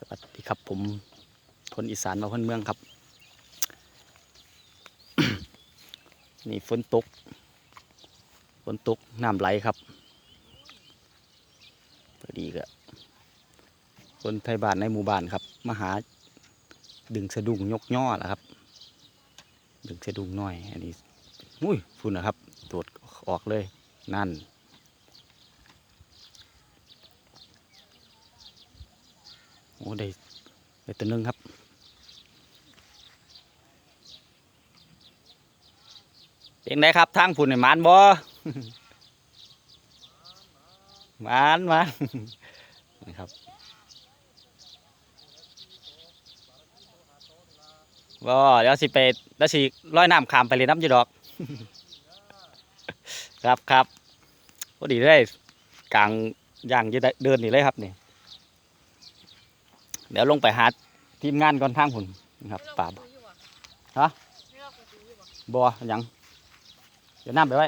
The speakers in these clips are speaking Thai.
สวัสดีครับผมคนอีสานมาคนเมืองครับ นี่ฝนตกฝนตกน้ำไหลครับพอดีก็คนไทยบ้านในหมู่บ้านครับมาหาดึงสะดุ้งยกย่อแหละครับ ดึงสะดุ้งน้อย อันนี้อุ้ยฝุ่นนะครับตรวจออกเลยนั่น อ้ได้ได้ตัวนึงครับเป็นไงครับทางผุนในมานบ่มานมานนะครับบ่เดี๋ยวสิไปเดี๋ยวสิร้อยน้ำขามไปเลยน้ำอยู่ดอก ครับครับพอดีเลยกลางย่างจะเดินนี่เลยครับนี่ เดี๋ยวลงไปหาทีมงานก่อนทางผุนนะครับป่าบฮะบัวหยังเดี๋ยวน้ำไปไว้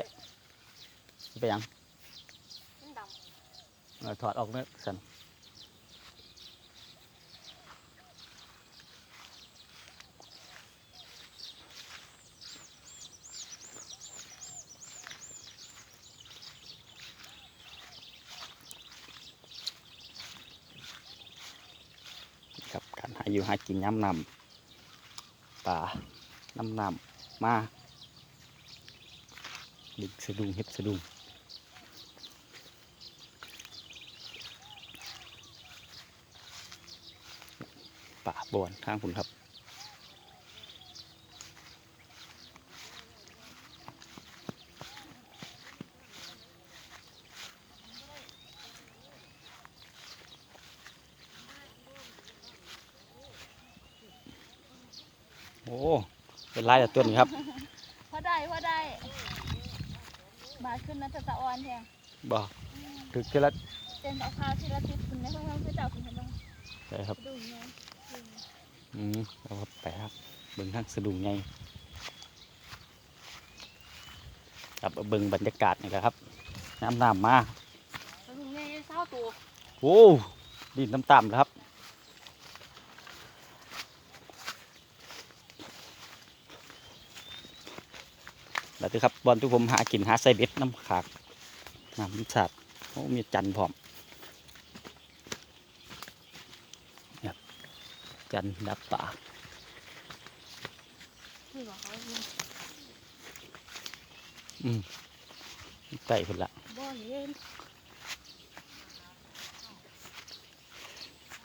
ไปหยังเออถอดออกเนื้อสันครับการ หาอยู่หากินย้ำนำป่าน้ำนำมาดึกสะดุ้งเฮ็ดสะดุ้งป่าบอนข้างคุณครับ โอ้ เป็น ลายแต่ตัวนี้ครับพอได้พอได้บาทขึ้นนะจะตะออนแทงบ่คือคือละเป็นเอาข้าวที่ละติดคุณนะเพื่อนเพื่อนเจ้าคุณเห็นบ้างใช่ครับดูไงอืมเราก็ไปครับเบิ่งทางสะดุ้งไงครับเบิ่งบรรยากาศนี่แหละครับ น้ำน้ำมาดูไงเศร้าตัวโอ้ดินน้ำต่ำแล้วครับ แล้วที่ครับบอลที่ผมหากินหาไซเบ็ดน้ำขากน้ำสัตว์โอ้มีจันทร์พร้อมจันทร์ดับป่าอืมใกล้ขึ้นละ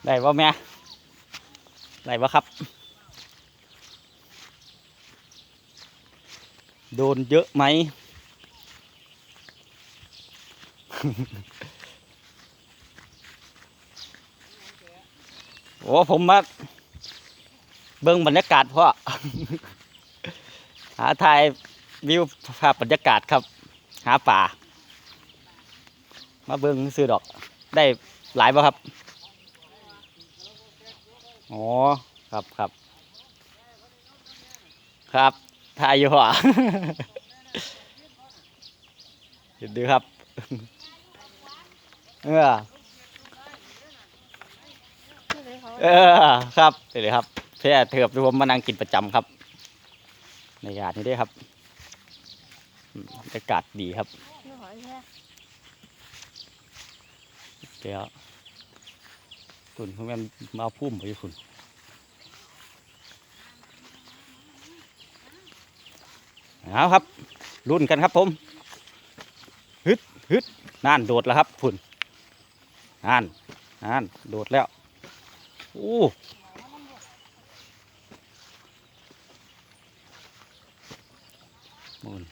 ได้ป่แม่ได้ป่ครับ โดนเยอะไหม โอ้ผมมาเบิ่งบรรยากาศพ่อ หาถ่ายวิวภาพบรรยากาศครับ หาป่า มาเบิ่งซื้อดอก ได้หลายป่ะครับ อ๋อ ครับครับ ครับ ถ่ายอยู่หัวเห็นดูครับ เออคือเออ ครับเดี๋ยวครับเพื่อเถือบที่ผมมานั่งกินประจำครับ ในงานนี้ด้วยครับอืมบรรยากาศดีครับ เดี๋ยวคุณเพื่อนมาเอาพุ่มไปคุณ เอาครับรุ่นกันครับผมฮึดฮึดนั่นโดดแล้วครับฝุ่นนั่นนั่นโดดแล้วโอ้นู่น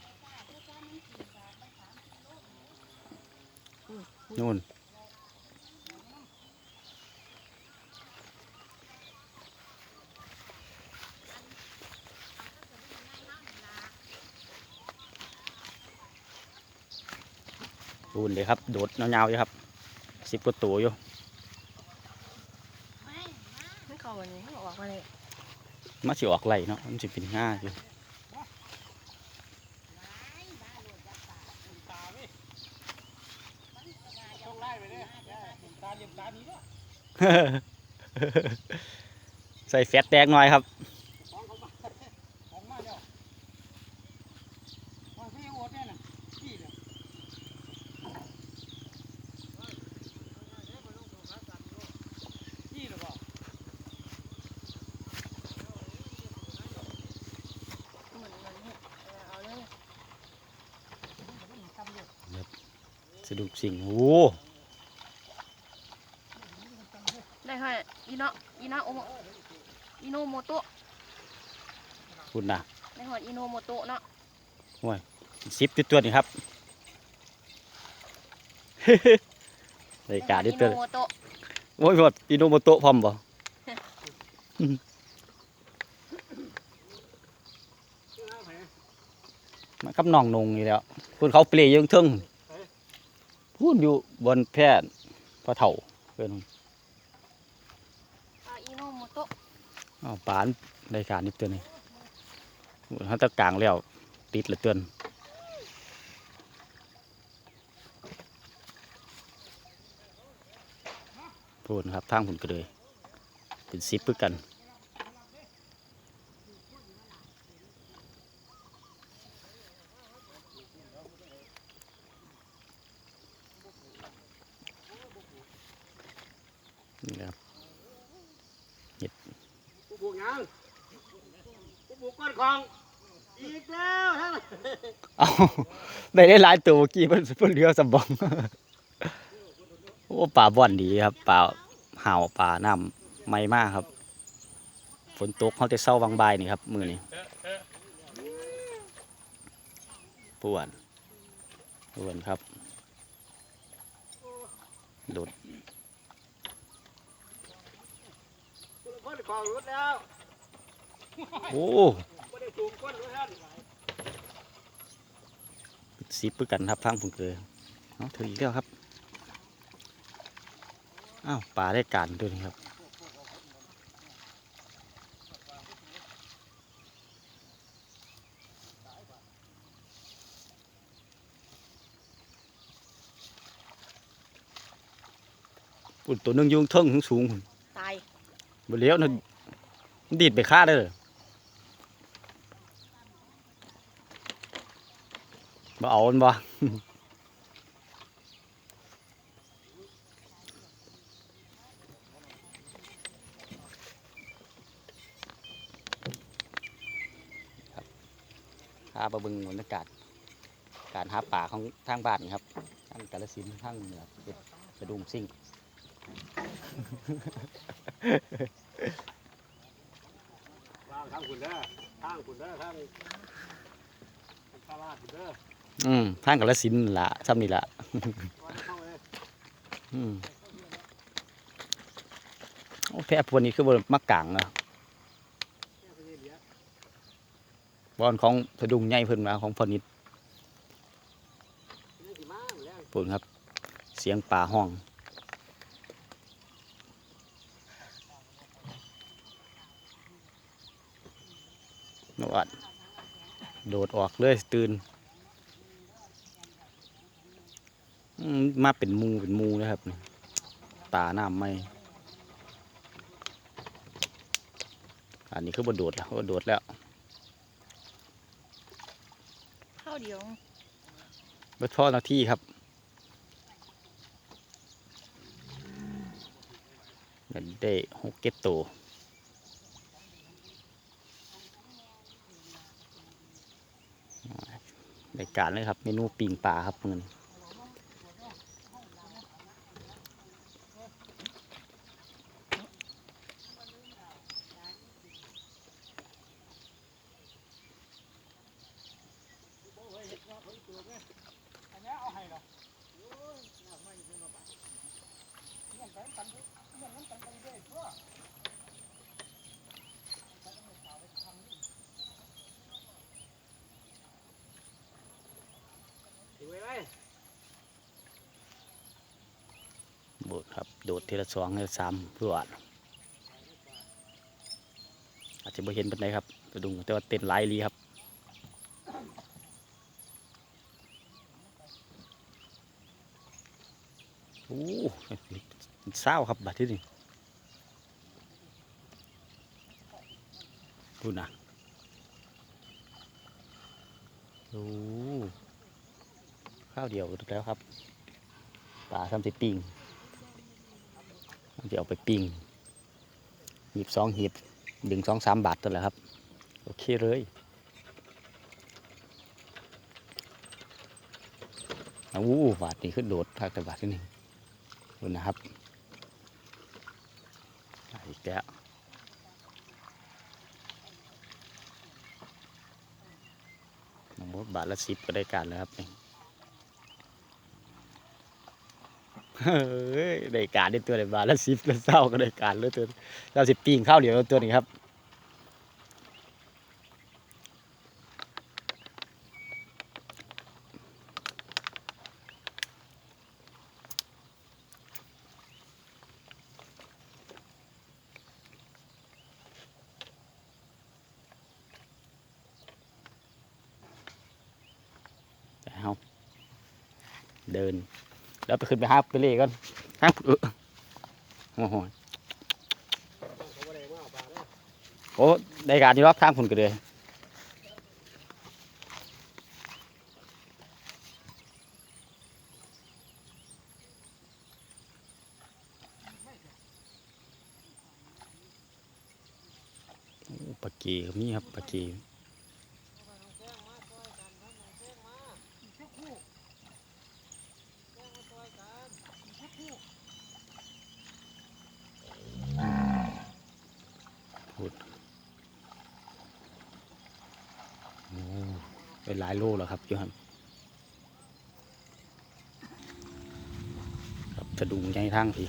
นู่น ดูนเลยครับ โดดเงาวๆอยู่ครับสิบกว่าตัวอยู่ไม่เข้าวันนี้เขาบอกมาเลยมาสิออกไหลเนาะมันสิเป็นง่าอยู่ใส่แฟตแตกหน่อยครับ ของเขามาของมาแล้วของพี่โอ๊ตเนี่ยน่ะพี่เนี่ยพี่หรือเปล่า เหมือนเหมือนเห็ดเออเอาเลย ตำรวจ สะดุกสิ่งโอ้ได้ค่ะอีโนะอีนะโอโมอีโนโมโตะคุณนะได้หอดอีโนโมโตะเนาะซิปตัวตัวนี้ครับรายการได้ที่หอตัวอีโนโมโตะโอ้ยหมดอิโนโมโตะพร้อมบ่มากับน้องนงนี่แหล้วคุณเขาเปลยอยังเทึง พูดอยู่บนแพทย์พระเถ่าเพื่อนอ่าอีโนโมโตะอ้าวปานรายการนี้ตัวนี้เขาตะกลางแล้วติดละเตือนพูดนะครับทางผุนก็เลยเป็นซิปเพื่อกันนี่นะครับ ผู้บุกยังผู้บุกก้อนของอีกแล้วทั้ง เอา ได้ได้หลายตัวเมื่อกี้เพิ่นเพิ่นเรือสำบองโอ้ป่าบ่อนดีครับป่าห่าวป่าน้ำไม่มากครับ ฝนตกเขาจะเศร้าบางบายนี่ครับ มือนี้ปวนปวนครับโดดก้อนของรุดโอ้ สูงก้อนรุดแล้วซิปเพื่อกันครับทางผมเกลือเอาถึงอีกแล้วครับอ้าวป่าได้การด้วยนี่ครับปุ่นตัวหนึงอยุงเทิงสูงๆพุ่นตายบ่เลี้ยวนะมันดีดไปฆ่าได้เลย บ่เอามันบ่พาไปเบิ่งบรรยากาศ การหาป่าของทางบ้านนี่ครับทางกาลสินธุ์ทางเหนือเฮ็ดสะดุ้งซิ่งวางทางคุณเด้อทางคุณเด้อทางตลาดคุณเด้อ อืมทางกาลสินละซ้ำนี่ละวางเข้าเลยอืมแพะพวกนี้คือบนมักกลางเนาะแค่นี้เดียวบอนของสะดุ้งใหญ่เพิ่นมาของพอนิดนี่สิมาแล้วปุ่นครับ เสียงป่าห้องนวดโดดออกเลยตื่นอื มมาเป็นหมูเป็นหมูนะครับนี่ตาน้ำไม่ อันนี้คือบนโดดแล้วบนโดดแล้ว ข้าวเดียวรถท่อหน้าที่ครับเงินได้หกเก็ตตัวในการเลยครับ เมนูปิงปลาครับเงินอันีละสองสามรวดอาจจะไม่เห็นเป็นไรครับกระดุงแต่ว่าเต็นหลายลีครับโอ้เศร้าครับบัดที่นี่ดูนะโอ้ข้าวเดียวแล้วครับป่าสามสิบปิง เดี๋ยวเอาไปปิ้งหยิบสองหีบดึงสองสามบาทตัวแหละครับ โอเคเลยอ้าวบาทนี่ขึ้นโดดภาคแต่บาทที่หนึ่งคุณนะครับอีกแล้วน้องบาทละสิบก็ได้การแล้วครับนี่เฮ้ย ได้การได้ตัวได้บาแล้วสิบแล้วเศร้าก็ได้การแล้วตัวเราสิปิ้งข้าวเดียวตัวนี้ครับ เอาเดิน แล้วไป ขึ้นไปหาไปเล่ก่อนฮะเออโอ้โหโอ้ได้การอยู่รอบทางคุณก็เลยปลาเกีครับนี่ครับปลาเกีพูดโอ้เป็นหลายโล แล้วครับอยูฮันครับสะดุงใหญ่ทางพี่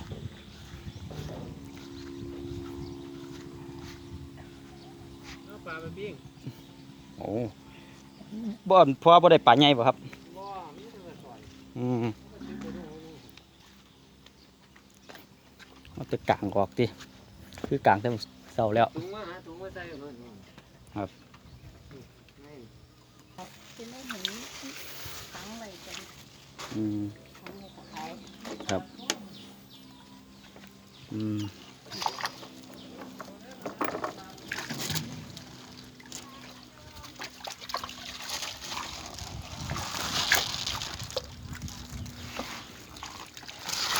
เอาปลาไปปิ้งโอ้บ่อนเพราะว่าบ่ได้ปลาใหญ่ป่ะครับบ่มีแต่เงินซอยอืมมันสิไปดูเอาดูมันจะกลางออกดิคือกลางแต่เศร้าแล้วถุงมาหาถุงมาใส่เอาหน่อยนู่นครับนี่ จะได้เห็นขังอะไรกันอืมขังในตะไครครับ อืม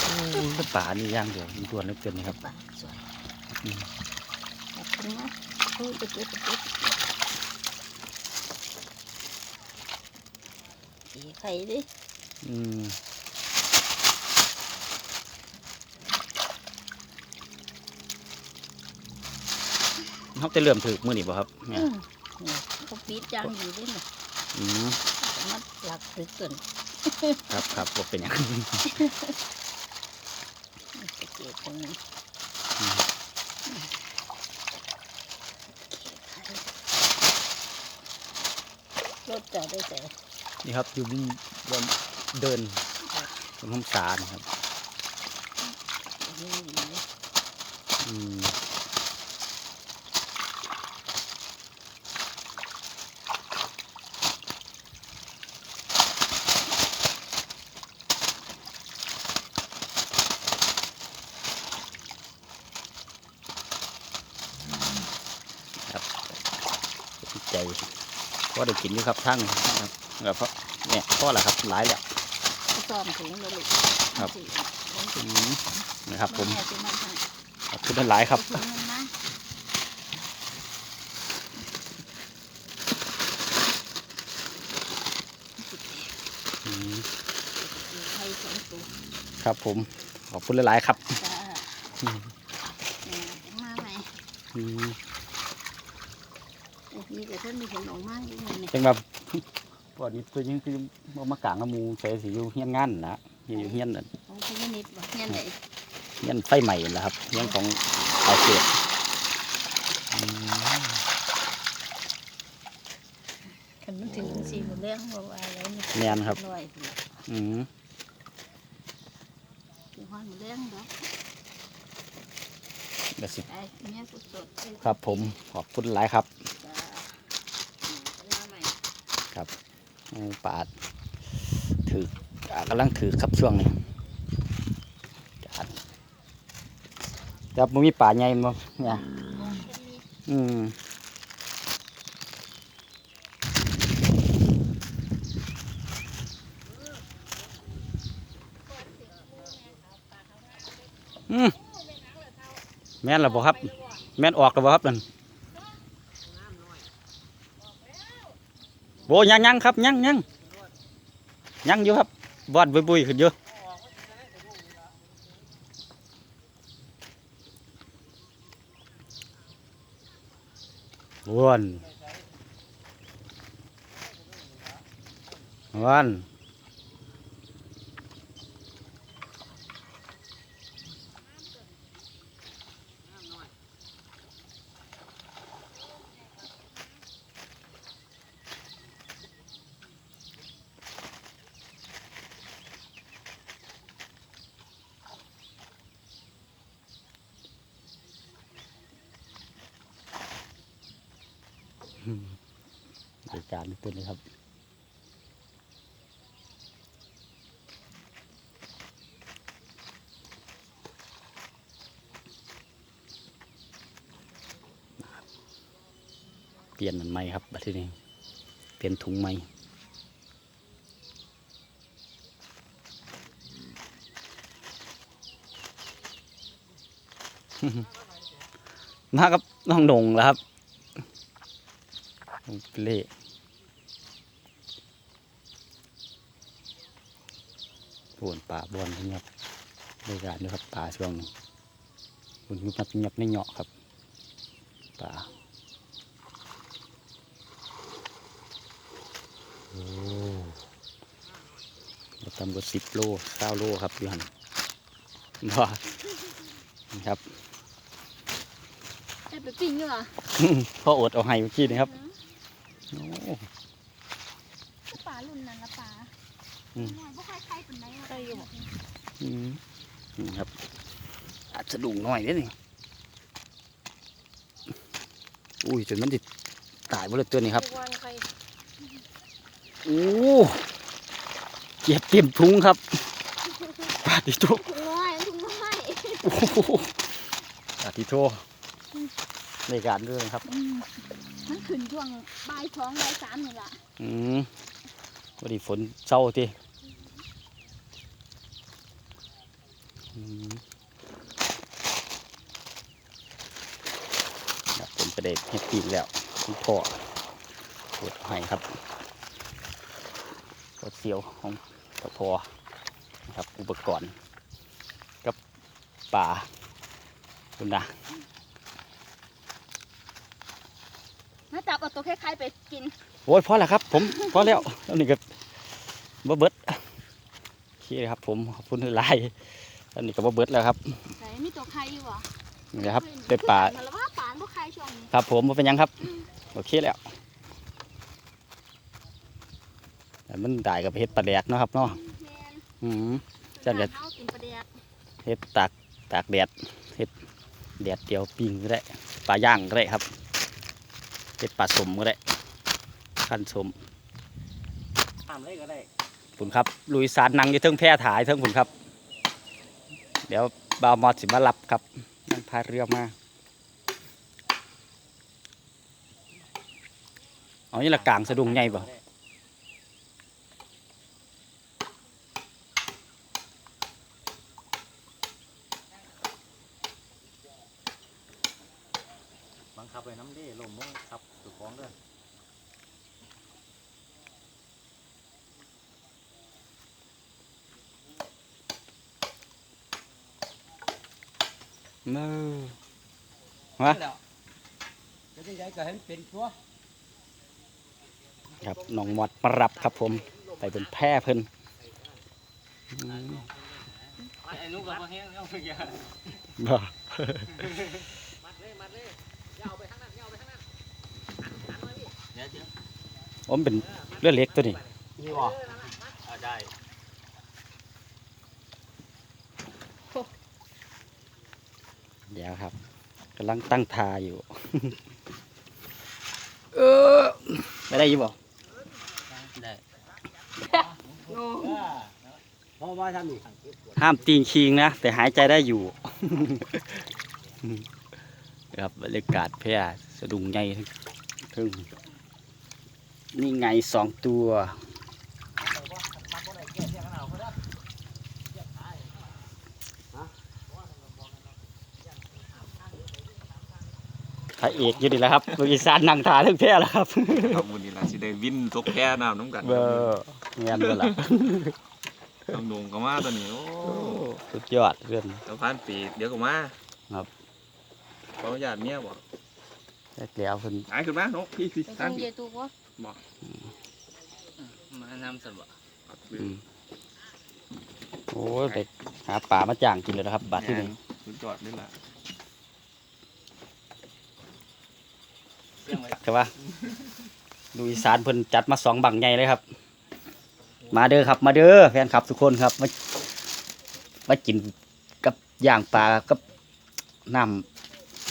โอ้ยป่านี่ย่างเดียวมีตัวนึกเกินนะครับปลาสวยอืมขอบคุณนะพูดไปเก็บไปเก็บ สีไข่ดิอืมเขาจะเริ่มถือมือนี่บ่ครับเนี่ยอืมนี่เขาปีดจางดีด้วยนะอืมมันหลักถึกเกินครับครับบ่เป็นอย่างนี่ไปเก็บตรงนั้นอืมรถจอดได้แต่ นี่ครับอยู่บนบนเดินบนห้องสารครับอืมครับใจก็ได้กินอยู่ครับทั้งครับ แล้วเพราะเนี่ยพ่อละครับหลายแล้วเขาซ่อมถุงแล้วลูกครับสิถุงสิอืมนะครับผมแม่จะมาทางขอบคุณหลายครับถุงนึงนะอืมมีไข่สองตัวครับผมขอบคุณหลาย ๆ ครับจ้าอืมเนี่ยมาไหมอืมไอ้พี่แต่ท่านมีขนมมากอยู่เนี่ยจังแบบ ปอดนี้ตัวนี้คือบ่มากลางน้ำหมูใส่สิอยู่เฮียนงานนะอยู่เฮียนนั่นของพี่นิดว่าเนี่ยไหนเฮียนไฟใหม่นั่นแหละครับเฮียนของเอาเศษอืมขันมันถึงสี่หมดแล้วบอกว่าอะไรนี่แม่นครับร้อยอืมถึงห้อยหมดแล้วเนาะเดี๋ยวสิไอ้เนี่ยสดๆไอ้ครับผมขอบคุณหลายครับ จ้าเนี่ยมาใหม่ครับโอ้ ปาดถือกำลังถือขับช่วงนี้จับมันมีป่าใหญ่มั้งเนี่ยอืมแม่นหรือเปล่าครับ แม่นออกหรือเปล่าครับนั่น โบยังยังครับยังยังยังอยู่ครับบอดบุยบุยขึ้นอยู่วนวน การตัวนี้ครับเปลี่ยนมันไหมครับบัดทีนี้เปลี่ยนถุงไหมมากับน้องดงแล้วครับเล่ ปวนป่าบอนเงียบในการด้วยครับป่าช่วงนี้บุญยุบนับเงียบไม่เหยาะครับป่าโอ้เราทำกว่าสิบโลเก้าโลครับอยู่หันบ่นี่ครับได้ไปปิ้งอยู่เหรอพ่ออดเอาให้เมื่อกี้นี่ครับโอ้ก็ปลารุ่นนั้นละปลา อืมน้อยบ่ค่อยใครเป็นไรใครอยู่อืมนี่ครับอาจจะดุงหน่อยนิดนึงอุ้ยจนมันติดตายหมดเลยตัวนี้ครับวันใครโอ้เก็บเต็มถุงครับปาติโตถุงน้อยถุงน้อยโอ้โหปาติโตในการเรื่องครับอืมมันขึ้นช่วงบ่ายสองบ่ายสามนี่ล่ะอืมวันนี้ฝนเศร้าทีอืมครับผม ไปได้เฮ็ดปีกแล้วคุณพ่อปวดให้ครับปวดเสียวของตะพอนะครับอุปกรณ์กับป่าคุณนะมาจับเอาตัวคล้ายๆไปกินโอ้ยพอแล้วครับ ผมพอแล้วอันนี้ก็บ่เบิดโอเคครับ ผมขอบคุณหลายอันนี้ก็บ่เบิดแล้วครับไหนมีตัวใครอยู่เหรอนี่นะครับได้ปลามาแล้วว่าปลา บ่ใครช่วงนี้ครับผมบ่เป็นหยังครับโอเคแล้วแต่มันได้กับเฮ็ดปลาแดกเนาะครับเนาะแมนอืม จัจัดเด็ดเฮากินปลาแดกเฮ็ดตากตากแดดเฮ็ดแดดเดียวปิ้งก็ได้ปลาย่างก็ได้ครับเฮ็ดปลาสมก็ได้ขั้นสมทำเลยก็ได้คุณครับ ลุยสารนังอยู่เทิงแพร่ถ่ายเทิงคุณครับ เดี๋ยวบาวมอดสิมารับครับนั่งพายเรือมา เอานี่ละกลางสะดุงใหญ่ป่ะบังคับไปน้ำเด้ลมมึงขับสุดของเด้อเมื่อแล้วจะได้ใหญ่ก็เห็นเป็นตัว ครับน้องมอดมารับครับผมไปเป็นแพร่เพิ่นอืมไอ้ลูกกับมาแห้งเอาไปยาบ่มัดเลยมัดเลยอย่าเอาไปข้างนั้นอย่าเอาไปข้างนั้นหันมาพี่เดี๋ยวเดี๋ยวผมเป็นเรือเล็กตัวนี้นี่วะอ่าได้เดี๋ยวครับกำลังตั้งทาอยู่ เออไม่ได้อยิบบ่ได้ เพราะว่าท่านนี่ห้ามตีนคิงนะ แต่หายใจได้อยู่ ครับบรรยากาศแพร่สะดุงใหญ่ทึ่งนี่ไงสองตัวเพระเอกอยู่นี่แหละครับลูกอีสานนั่งทาเรื่องแพ้แล้วครับครับวันนี้ล่ะสิได้วินตกแพ้น้ำน้ำกัน เบอร์ เงียนเบอร์ละต้องดงก็มาตอนนี้โอ้สุดยอดเรื่องแล้วพันปีเดี๋ยวก็มาครับขออนุญาตเมียบ่แล้วเพิ่นหายขึ้นมาเนาะพี่พี่ไปท่าส่นงพี่เยตุกวะมานำสบะอืมโอ้ยไปหาปลามาจ้างกินเลยนะครับบัดที่นี่สุดยอดนี่แหละเรื่องไว้แต่ว่าลูกอีสานเพิ่นจัดมาสองบังใหญ่เลยครับ มาเด้อครับ มาเด้อแฟนคลับทุกคนครับ มามากินกับย่างปลากับน้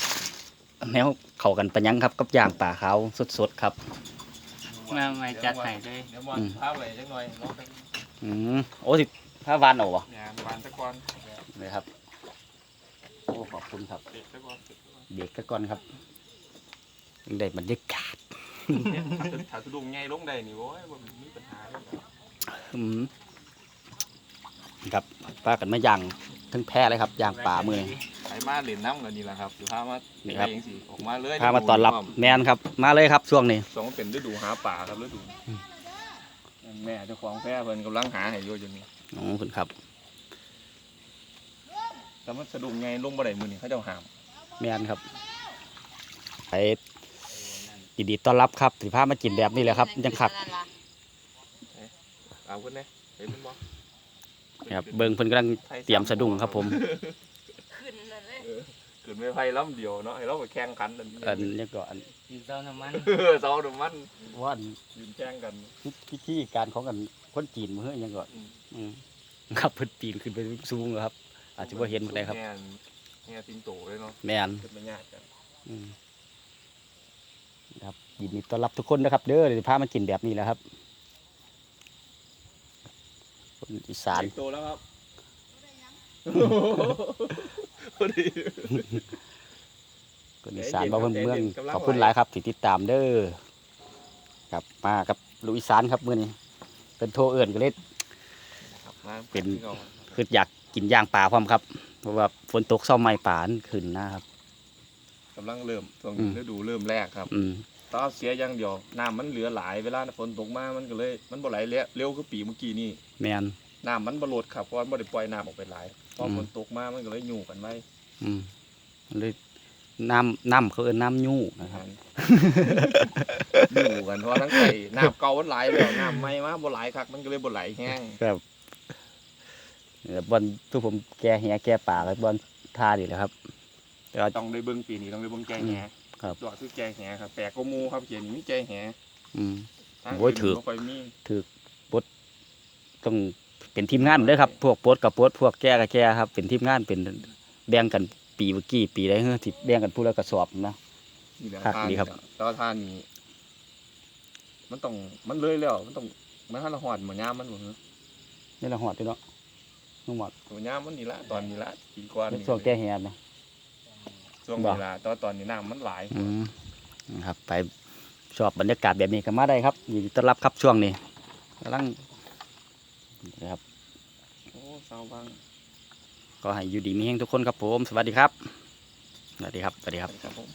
ำแนวเข้ากันปะยังครับ กับย่างปลาขาวสดๆครับ มาไม่จัดให้เลยเดี๋ยววันพาไปจังหน่อยเนาะอืมโอ้สิผ้าวานเอาวะงานวันตะกอนเลยครับโอ้ขอบคุณครับ เด็กตะกอนเบรกซะก่อนครับยังได้บรรยากาศถ้าสะดุ้งไงลงได้นี่โอ้ยบ่มีปัญหาเลยอืม ครับปลากันมาย่างทั้งแพร่เลยครับย่างป่ามือนี้ไปมาเล่นน้ำกันนี่แหละครับอยู่พามานี่นี่ครับเองสิออกมาเลยพามาต้อนรับแมนครับ มาเลยครับช่วงนี้สองเป็นฤดูหาป่าครับฤดูแม่เจ้าของแพร่เพิ่นกำลังหาให้อยู่อยู่นี่อ๋อคุณครับแต่มันสะดุ้งไงลงบ่ได้มื้อนี้เขาเจ้าหามแมนครับไปยินดีต้อนรับครับสิพามากินแบบนี้แหละครับยังขัด เอาขึ้นเลยเห็นมันบ่ครับเบิ้งเพิ่นกำลังเตรียมสะดุ้งครับผม ขึ้นนั่นเลยขึ้นไม่ไฟล้ำเดียวเนาะให้เราไปแข่งกันอันนี้อันนี้ก็อันกินเต้าน้ำมันเออเสาดมันว่าอันยืนแข่งกันพิธีการของกันคนจีนมือยังก่อนอืมอืมครับเพิ่นปีนขึ้นไปสูงครับ อาจจะว่าเห็นบ่ได้ครับแง่แง่สิงโตเลยเนาะแมนขึ้นไม่ยากกันอืมครับยินดีต้อนรับทุกคนนะครับ เด้อเดี๋ยวพามากินแบบนี้แหล้วครับ คนอีสานสิงโตแล้วครับพอดี คนอีสานบ้านเมืองเมืองขอบคุณหลายครับที่ติดตามเด้อครับมากับลูกอีสานครับมื้อนี้ เป็นโทรเอิ้นก็เลยครับมาเป็นที่ก่อนคืออยากกินย่างปลาพร้อมครับ เพราะว่าฝนตกเศร้าไม้ป่ามันขึ้นนะครับกำลังเริ่มช่วงอืมฤดูเริ่มแรกครับ อื มตอนเสียอย่างเดียวน้ำมันเหลือหลายเวลาฝนตกมามันก็เลย มันบ่ไหลเร็วเร็วคือปีเมื่อกี้นี่แมนน้ำมันบ่ลดครับเพราะว่าบ่ได้ปล่อยน้ำออกไปหลายพออมฝนตกมามันก็เลยอยู่กันไว้อืมมันเลยน้ำน้ำเขาเอิ้นน้ำยู่นะครับอยู่กันเพราะทั้งไก่น้ำเก่ามันไหลแล้วน้ำใหม่มาบ่ไหลคักมันก็เลยบ่ไหลแห้งครับเอ่อบอลทุกผมแก่แหแก่ป่าแล้วบอลท่าดีแหล้วครับแต่ว่าต้องได้เบิ่งปีนี้ต้องได้เบิ่งแกแห ครับตัวคือแกแหครับแปลกก็มูครับเขียนมีแกแหอืม ทางโอ้ยนถือ บ่ค่อยมีต้องเป็นทีมงานเลยครับ พวกโปดกับโปดพวกแก่กับแก่ครับ เป็นทีมงานเป็นแบ่งกันปีเมื่อกี้ปีใดเฮ้อที่แบ่งกันผู้ละกระสอบนะ นี่แหละครับท่าดีครับ แต่ว่าท่านี้มันต้องมันเลยแล้ว มันต้องมันทันละหอดเหมือนยามมันบ่เหรอนี่ละหอดด้วยเนาะน้องหมอดเหมือนยามมันนี่ละตอนนี้ละปีก่อนเป็นนี่ช่วงแก่แหนะ ช่วงบ่นี้ละแตอนตอนนี้น้ำมันหลายอืมนะครับไปชอบบรรยากาศแบบนี้ก็มาได้ครับยินดีต้อนรับครับช่วงนี้กำลังนะครับโอ้เศร้าบ้างก็ให้อยู่ดีมีแห้งทุกคนครับผม สวัสดีครับ สวัสดีครับ สวัสดีครับ ครับผม